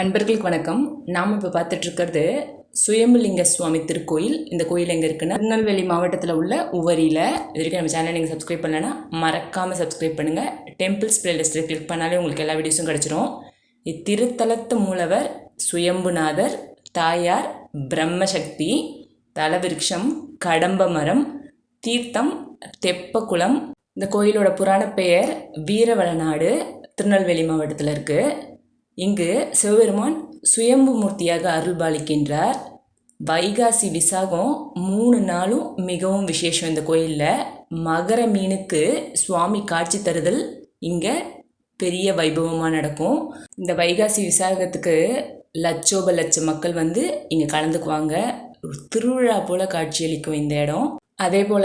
அன்பர்களுக்கு வணக்கம். நாம் இப்போ பார்த்துட்டு இருக்கிறது சுயம்புலிங்க சுவாமி திருக்கோயில். இந்த கோயில் எங்கே இருக்குன்னா திருநெல்வேலி மாவட்டத்தில் உள்ள உவரியில். இது வரைக்கும் நம்ம சேனல் நீங்கள் சப்ஸ்கிரைப் பண்ணலைன்னா மறக்காமல் சப்ஸ்கிரைப் பண்ணுங்கள் டெம்பிள்ஸ் பிளேலிஸ்ட்டில் கிளிக் பண்ணாலே உங்களுக்கு எல்லா வீடியோஸும் கிடச்சிரும். இத்திருத்தலத்து மூலவர் சுயம்புநாதர் தாயார் பிரம்மசக்தி தலவிருட்சம் கடம்ப மரம் தீர்த்தம் தெப்பக்குளம். இந்த கோயிலோட புராண பெயர் வீரவளநாடு திருநெல்வேலி மாவட்டத்தில் இருக்குது இங்கு சிவபெருமான் சுயம்பு மூர்த்தியாக அருள்பாலிக்கின்றார். வைகாசி விசாகம் மூணு நாளும் மிகவும் விசேஷம் இந்த கோயிலில். மகர மீனுக்கு சுவாமி காட்சி தருதல் இங்கே பெரிய வைபவமாக நடக்கும். இந்த வைகாசி விசாகத்துக்கு லட்சோப லட்ச மக்கள் வந்து இங்கே கலந்துக்குவாங்க. திருவிழா போல் காட்சியளிக்கும் இந்த இடம். அதே போல்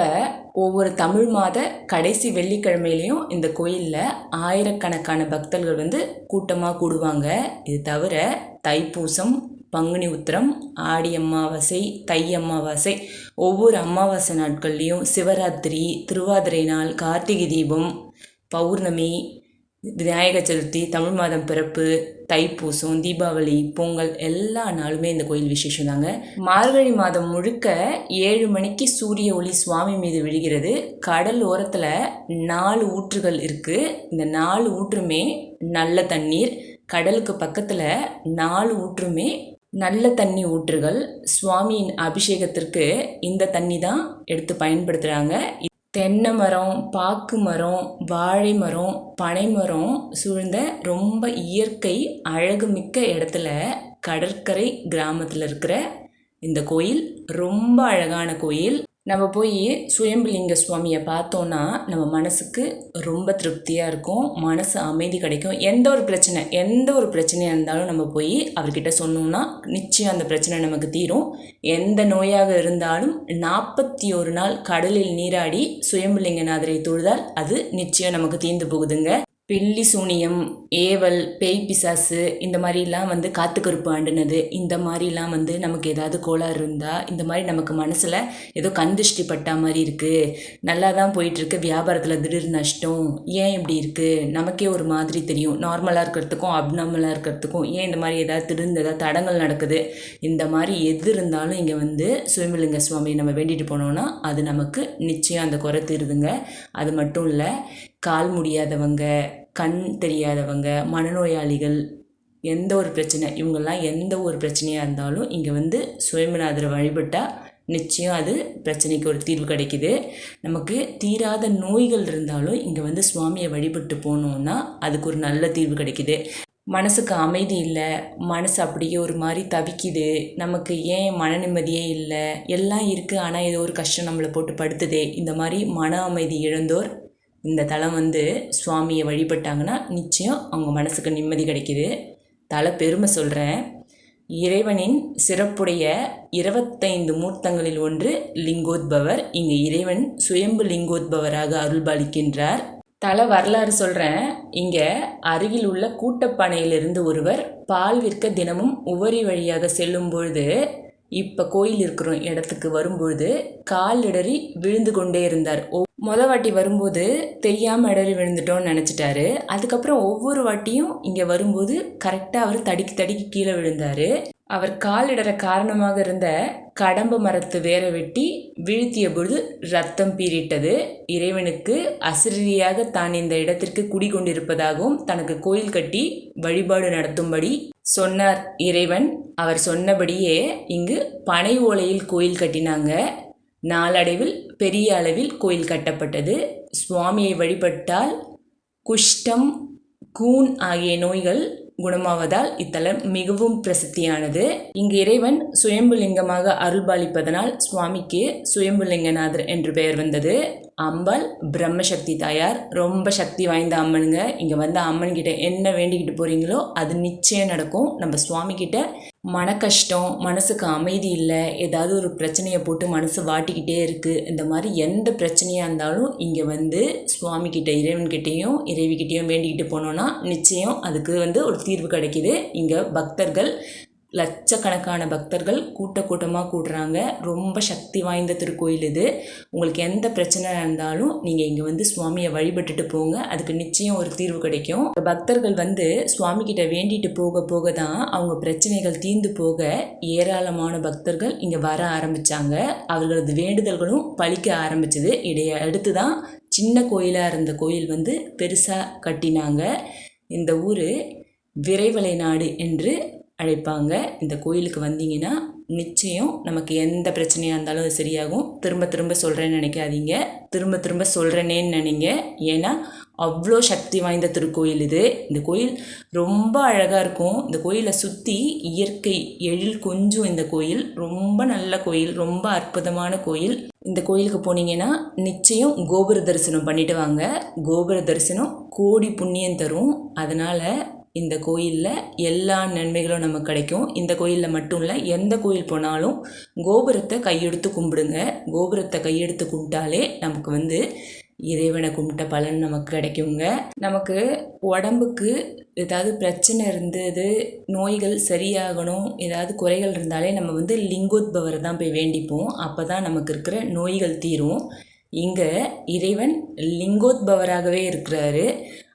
ஒவ்வொரு தமிழ் மாத கடைசி வெள்ளிக்கிழமையிலையும் இந்த கோயிலில் ஆயிரக்கணக்கான பக்தர்கள் வந்து கூட்டமாக கூடுவாங்க. இது தவிர தைப்பூசம் பங்குனி உத்திரம் ஆடி அமாவாசை தை அமாவாசை ஒவ்வொரு அமாவாசை நாட்கள்லேயும் சிவராத்திரி திருவாதிரை நாள் கார்த்திகை தீபம் பௌர்ணமி விநாயக சதுர்த்தி தமிழ் மாதம் பிறப்பு தைப்பூசம் தீபாவளி பொங்கல் எல்லா நாளுமே இந்த கோயில் விசேஷம் தாங்க மார்கழி மாதம் முழுக்க ஏழு மணிக்கு சூரிய ஒளி சுவாமி மீது விழுகிறது. கடல் ஓரத்தில் நாலு ஊற்றுகள் இருக்குது இந்த நாலு ஊற்றுமே நல்ல தண்ணீர். கடலுக்கு பக்கத்தில் நாலு ஊற்றுமே நல்ல தண்ணி ஊற்றுகள். சுவாமியின் அபிஷேகத்திற்கு இந்த தண்ணி தான் எடுத்து பயன்படுத்துகிறாங்க தென்னை மரம் பாக்கு மரம் வாழை மரம் பனை மரம் சூழ்ந்த ரொம்ப இயற்கை அழகுமிக்க இடத்துல கடற்கரை கிராமத்தில் இருக்கிற இந்த கோயில் ரொம்ப அழகான கோயில். நம்ம போய் சுயம்புலிங்க சுவாமியை பார்த்தோன்னா நம்ம மனசுக்கு ரொம்ப திருப்தியாக இருக்கும். மனசு அமைதி கிடைக்கும். எந்த ஒரு பிரச்சனை எந்த ஒரு பிரச்சனையாக இருந்தாலும் நம்ம போய் அவர்கிட்ட சொன்னோம்னா நிச்சயம் அந்த பிரச்சனை நமக்கு தீரும். எந்த நோயாக இருந்தாலும் நாற்பத்தி ஒரு நாள் கடலில் நீராடி சுயம்புலிங்கநாதரை தொழுதால் அது நிச்சயம் நமக்கு தீர்ந்து போகுதுங்க. பில்லி சூனியம் ஏவல் பேய் பிசாசு இந்த மாதிரிலாம் வந்து காத்துக்கருப்பு ஆண்டுனது. இந்த மாதிரிலாம் வந்து நமக்கு ஏதாவது கோளாறு இருந்தால் இந்த மாதிரி நமக்கு மனசில் ஏதோ கந்துஷ்டி பட்டா மாதிரி இருக்குது நல்லா தான் போயிட்டுருக்கு. வியாபாரத்தில் திடீர் நஷ்டம். ஏன் இப்படி இருக்குது நமக்கே ஒரு மாதிரி தெரியும். நார்மலாக இருக்கிறதுக்கும் அப்நார்மலாக இருக்கிறதுக்கும் ஏன் இந்த மாதிரி ஏதாவது திடீர்னு ஏதாவது தடங்கள் நடக்குது? இந்த மாதிரி எது இருந்தாலும் இங்கே வந்து சுயம்புலிங்க சுவாமியை நம்ம வேண்டிட்டு போனோம்னா அது நமக்கு நிச்சயம் அந்த குறை தீருதுங்க. அது மட்டும் இல்லை கால் முடியாதவங்க கண் தெரியாதவங்க மனநோயாளிகள் எந்த ஒரு பிரச்சனை இவங்கெல்லாம் எந்த ஒரு பிரச்சனையாக இருந்தாலும் இங்கே வந்து சுயம்புநாதரை வழிபட்டால் நிச்சயம் அது பிரச்சனைக்கு ஒரு தீர்வு கிடைக்குது. நமக்கு தீராத நோய்கள் இருந்தாலும் இங்கே வந்து சுவாமியை வழிபட்டு போனோம்னா அதுக்கு ஒரு நல்ல தீர்வு கிடைக்குது. மனசுக்கு அமைதி இல்லை மனசு அப்படியே ஒரு மாதிரி தவிக்குது. நமக்கு ஏன் மன நிம்மதியே இல்லை? எல்லாம் இருக்குது ஆனால் ஏதோ ஒரு கஷ்டம் நம்மளை போட்டு படுத்துதே. இந்த மாதிரி மன அமைதி இழந்தோர் இந்த தலம் வந்து சுவாமியை வழிபட்டாங்கன்னா நிச்சயம் அவங்க மனசுக்கு நிம்மதி கிடைக்கிது. தலை பெருமை சொல்கிறேன் இறைவனின் சிறப்புடைய இருபத்தைந்து மூர்த்தங்களில் ஒன்று லிங்கோத்பவர். இங்கு இறைவன் சுயம்பு லிங்கோத்பவராக அருள்பாலிக்கின்றார். தல வரலாறு சொல்கிறேன் இங்கே அருகில் உள்ள கூட்டப்பானையிலிருந்து ஒருவர் பால் விற்க தினமும் உவரி வழியாக செல்லும் பொழுது இப்போ கோயில் இருக்கிற இடத்துக்கு வரும்பொழுது கால் இடறி விழுந்து கொண்டே இருந்தார். மொதல் வாட்டி வரும்போது தெரியாமல் இடறி விழுந்துட்டோம்னு நினச்சிட்டாரு. அதுக்கப்புறம் ஒவ்வொரு வாட்டியும் இங்கே வரும்போது கரெக்டாக அவர் தடிக்கி தடிக்கி கீழே விழுந்தார். அவர் காலிடற காரணமாக இருந்த கடம்ப மரத்து வேற வெட்டி வீழ்த்திய பொழுது ரத்தம் பீறிட்டது. இறைவனுக்கு அசிரியாக தான் இந்த இடத்திற்கு குடிகொண்டிருப்பதாகவும் தனக்கு கோயில் கட்டி வழிபாடு நடத்தும்படி சொன்னார் இறைவன். அவர் சொன்னபடியே இங்கு பனை ஓலையில் கோயில் கட்டினாங்க. நாளடைவில் பெரிய அளவில் கோயில் கட்டப்பட்டது. சுவாமியை வழிபட்டால் குஷ்டம் கூன் ஆகிய நோய்கள் குணமாவதால் இத்தலம் மிகவும் பிரசித்தியானது. இங்கு இறைவன் சுயம்புலிங்கமாக அருள்பாலிப்பதனால் சுவாமிக்கு சுயம்புலிங்கநாதர் என்று பெயர் வந்தது. அம்பாள் பிரம்மசக்தி தாயார் ரொம்ப சக்தி வாய்ந்த அம்மனுங்க. இங்கே வந்து அம்மன் கிட்ட என்ன வேண்டிக்கிட்டு போகிறீங்களோ அது நிச்சயம் நடக்கும். நம்ம சுவாமி கிட்ட மன கஷ்டம் மனசுக்கு அமைதி இல்லை ஏதாவது ஒரு பிரச்சனையை போட்டு மனசு வாட்டிக்கிட்டே இருக்குது இந்த மாதிரி எந்த பிரச்சனையாக இருந்தாலும் இங்கே வந்து சுவாமிக்கிட்ட இறைவன்கிட்டேயும் இறைவிக்கிட்டேயும் வேண்டிக்கிட்டு போனோன்னா நிச்சயம் அதுக்கு வந்து ஒரு தீர்வு கிடைக்கிது. இங்கே பக்தர்கள் லட்சக்கணக்கான பக்தர்கள் கூட்ட கூட்டமாக கூடுறாங்க. ரொம்ப சக்தி வாய்ந்த திருக்கோயில் இது. உங்களுக்கு எந்த பிரச்சனை இருந்தாலும் நீங்கள் இங்கே வந்து சுவாமியை வழிபட்டுட்டு போங்க. அதுக்கு நிச்சயம் ஒரு தீர்வு கிடைக்கும். பக்தர்கள் வந்து சுவாமி கிட்ட வேண்டிட்டு போக போக தான் அவங்க பிரச்சனைகள் தீர்ந்து போக ஏராளமான பக்தர்கள் இங்கே வர ஆரம்பித்தாங்க அவர்களது வேண்டுதல்களும் பழிக்க ஆரம்பிச்சது. இடைய அடுத்து தான் சின்ன கோயிலாக இருந்த கோயில் வந்து பெருசாக கட்டினாங்க. இந்த ஊர் விரைவலை நாடு என்று அழைப்பாங்க. இந்த கோயிலுக்கு வந்தீங்கன்னா நிச்சயம் நமக்கு எந்த பிரச்சனையாக இருந்தாலும் அது சரியாகும். திரும்ப திரும்ப சொல்கிறேன்னு நினைக்காதீங்க. திரும்ப திரும்ப சொல்கிறேனேன்னு நினைங்க. ஏன்னா அவ்வளோ சக்தி வாய்ந்த திருக்கோயில் இது. இந்த கோயில் ரொம்ப அழகாக இருக்கும். இந்த கோயிலை சுற்றி இயற்கை எழில் கொஞ்சம் இந்த கோயில். ரொம்ப நல்ல கோயில். ரொம்ப அற்புதமான கோயில். இந்த கோயிலுக்கு போனீங்கன்னா நிச்சயம் கோபுர தரிசனம் பண்ணிட்டு வாங்க. கோபுர தரிசனம் கோடி புண்ணியம் தரும். அதனால் இந்த கோயிலில் எல்லா நன்மைகளும் நமக்கு கிடைக்கும். இந்த கோயிலில் மட்டும் இல்லை எந்த கோயில் போனாலும் கோபுரத்தை கையெடுத்து கும்பிடுங்க. கோபுரத்தை கையெடுத்து கும்பிட்டாலே நமக்கு வந்து இறைவனை கும்பிட்ட பலன் நமக்கு கிடைக்குங்க. நமக்கு உடம்புக்கு ஏதாவது பிரச்சனை இருந்தது நோய்கள் சரியாகணும் ஏதாவது குறைகள் இருந்தாலே நம்ம வந்து லிங்கோத்பவரை தான் போய் வேண்டிப்போம். அப்போ தான் நமக்கு இருக்கிற நோய்கள் தீரும். இங்கே இறைவன் லிங்கோத்பவராகவே இருக்கிறாரு.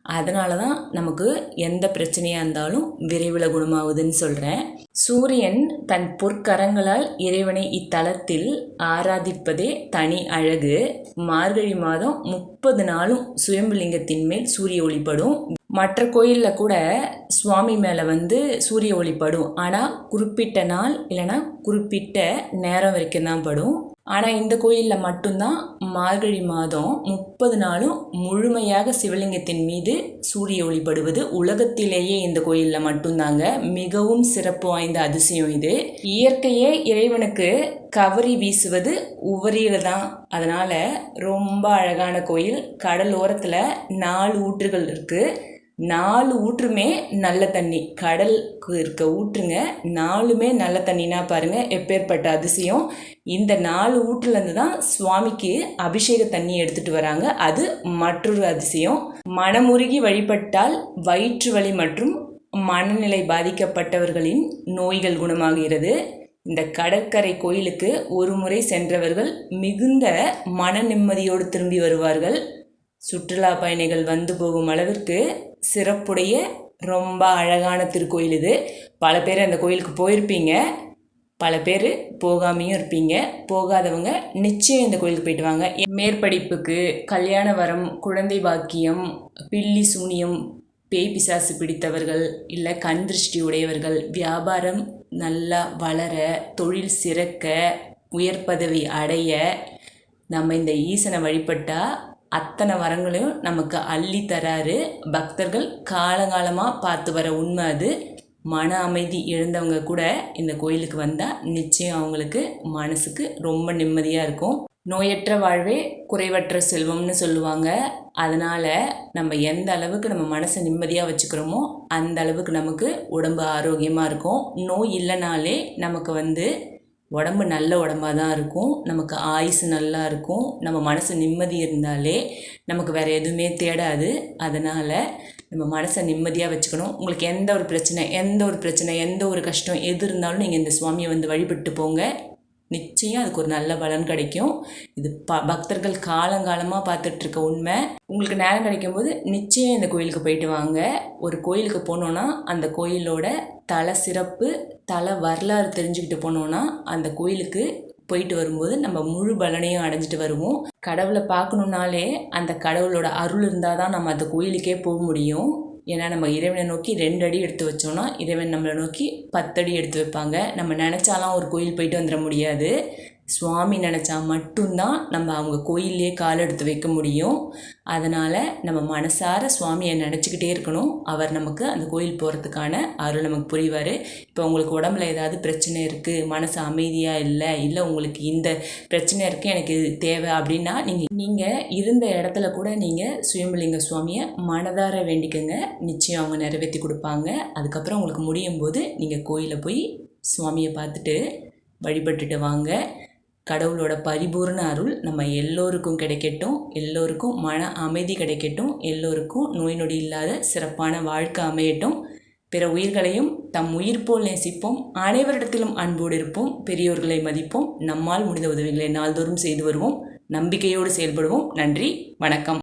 அதனால தான் நமக்கு எந்த பிரச்சனையாக இருந்தாலும் விரைவில் குணமாகுதுன்னு சொல்கிறேன் சூரியன் தன் பொற்கரங்களால் இறைவனை இத்தலத்தில் ஆராதிப்பதே தனி அழகு. மார்கழி மாதம் முப்பது நாளும் சுயம்புலிங்கத்தின் மேல் சூரிய ஒளிப்படும். மற்ற கோயிலில் கூட சுவாமி மேலே வந்து சூரிய ஒளிப்படும். ஆனால் குறிப்பிட்ட நாள் இல்லைன்னா குறிப்பிட்ட நேரம் வரைக்கும் தான் படும். ஆனால் இந்த கோயிலில் மட்டும்தான் மார்கழி மாதம் முப்பது நாளும் முழுமையாக சிவலிங்கத்தின் மீது சூரிய ஒளிபடுவது. உலகத்திலேயே இந்த கோயிலில் மட்டும்தாங்க. மிகவும் சிறப்பு வாய்ந்த அதிசயம் இது. இயற்கையே இறைவனுக்கு கவரி வீசுவது உவரியில் தான் அதனால் ரொம்ப அழகான கோயில். கடல் ஓரத்தில் நாலு ஊற்றுகள் இருக்குது நாலு ஊற்றுமே நல்ல தண்ணி. கடலுக்கு இருக்க ஊற்றுங்க. நாலுமே நல்ல தண்ணினா பாருங்கள் எப்பேற்பட்ட அதிசயம். இந்த நாலு ஊற்றுலேருந்து தான் சுவாமிக்கு அபிஷேக தண்ணி எடுத்துகிட்டு வராங்க. அது மற்றொரு அதிசயம். மனமுருகி வழிபட்டால் வயிற்று வலி மற்றும் மனநிலை பாதிக்கப்பட்டவர்களின் நோய்கள் குணமாகிறது. இந்த கடற்கரை கோயிலுக்கு ஒரு முறை சென்றவர்கள் மிகுந்த மன நிம்மதியோடு திரும்பி வருவார்கள். சுற்றுலா பயணிகள் வந்து போகும் அளவிற்கு சிறப்புடைய ரொம்ப அழகான திருக்கோயில் இது. பல பேர் அந்த கோயிலுக்கு போயிருப்பீங்க. பல பேர் போகாமையும் இருப்பீங்க. போகாதவங்க நிச்சயம் இந்த கோயிலுக்கு போயிட்டு வாங்க. மேற்படிப்புக்கு கல்யாண வரம் குழந்தை பாக்கியம் பில்லி சூனியம் பேய் பிசாசு பிடித்தவர்கள் இல்லை கண் திருஷ்டி உடையவர்கள் வியாபாரம் நல்லா வளர தொழில் சிறக்க உயர் பதவி அடைய நம்ம இந்த ஈசனை வழிபட்டால் அத்தனை வரங்களையும் நமக்கு அள்ளி தராரு. பக்தர்கள் காலகாலமாக பார்த்து வர உண்மை அது. மன அமைதி இழந்தவங்க கூட இந்த கோயிலுக்கு வந்தால் நிச்சயம் அவங்களுக்கு மனசுக்கு ரொம்ப நிம்மதியாக இருக்கும். நோயற்ற வாழ்வே குறைவற்ற செல்வம்னு சொல்லுவாங்க. அதனால் நம்ம எந்த அளவுக்கு நம்ம மனசை நிம்மதியாக வச்சுக்கிறோமோ அந்த அளவுக்கு நமக்கு உடம்பு ஆரோக்கியமாக இருக்கும். நோய் இல்லைனாலே நமக்கு வந்து உடம்பு நல்ல உடம்பாக தான் இருக்கும். நமக்கு ஆயுசு நல்லா இருக்கும். நம்ம மனசு நிம்மதி இருந்தாலே நமக்கு வேறு எதுவுமே தேடாது. அதனால் நம்ம மனசை நிம்மதியாக வச்சுக்கணும். உங்களுக்கு எந்த ஒரு பிரச்சனை எந்த ஒரு பிரச்சனை எந்த ஒரு கஷ்டம் எது இருந்தாலும் நீங்கள் இந்த சுவாமியை வந்து வழிபட்டு போங்க. நிச்சயம் அதுக்கு ஒரு நல்ல பலன் கிடைக்கும். இது ப பக்தர்கள் காலங்காலமாக பார்த்துட்ருக்க உண்மை. உங்களுக்கு நேரம் கிடைக்கும்போது நிச்சயம் இந்த கோயிலுக்கு போயிட்டு வாங்க. ஒரு கோயிலுக்கு போனோன்னா அந்த கோயிலோட தலை சிறப்பு தலை வரலாறு தெரிஞ்சுக்கிட்டு போனோன்னா அந்த கோயிலுக்கு போயிட்டு வரும்போது நம்ம முழு பலனையும் அடைஞ்சிட்டு வருவோம். கடவுளை பார்க்கணுன்னாலே அந்த கடவுளோட அருள் இருந்தால் தான் நம்ம அந்த கோயிலுக்கே போக முடியும். ஏன்னா நம்ம இறைவனை நோக்கி ரெண்டு அடி எடுத்து வச்சோன்னா இறைவன் நம்மளை நோக்கி பத்தடி எடுத்து வைப்பாங்க. நம்ம நினச்சாலாம் ஒரு கோயில் போயிட்டு வந்துட முடியாது. சுவாமி நினச்சா மட்டும்தான் நம்ம அவங்க கோயிலே கால் எடுத்து வைக்க முடியும். அதனால் நம்ம மனசார சுவாமியை நினச்சிக்கிட்டே இருக்கணும். அவர் நமக்கு அந்த கோயில் போகிறதுக்கான அருள் நமக்கு புரிவார். இப்போ உங்களுக்கு உடம்புல ஏதாவது பிரச்சனை இருக்குது மனசு அமைதியாக இல்லை இல்லை உங்களுக்கு இந்த பிரச்சனை இருக்குது எனக்கு இது தேவை அப்படின்னா நீங்கள் நீங்கள் இருந்த இடத்துல கூட நீங்கள் சுயம்பலிங்க சுவாமியை மனதார வேண்டிக்கங்க. நிச்சயம் அவங்க நிறைவேற்றி கொடுப்பாங்க. அதுக்கப்புறம் உங்களுக்கு முடியும் போது நீங்கள் கோயிலில் போய் சுவாமியை பார்த்துட்டு வழிபட்டுட்டு வாங்க. கடவுளோட பரிபூர்ண அருள் நம்ம எல்லோருக்கும் கிடைக்கட்டும் எல்லோருக்கும் மன அமைதி கிடைக்கட்டும் எல்லோருக்கும் நோய் நொடி இல்லாத சிறப்பான வாழ்க்கை அமையட்டும். பிற உயிர்களையும் தம் உயிர் போல் நேசிப்போம். அனைவரிடத்திலும் அன்போடு இருப்போம். பெரியோர்களை மதிப்போம். நம்மால் முடிந்த உதவிகளை நாள்தோறும் செய்து வருவோம். நம்பிக்கையோடு செயல்படுவோம். நன்றி. வணக்கம்.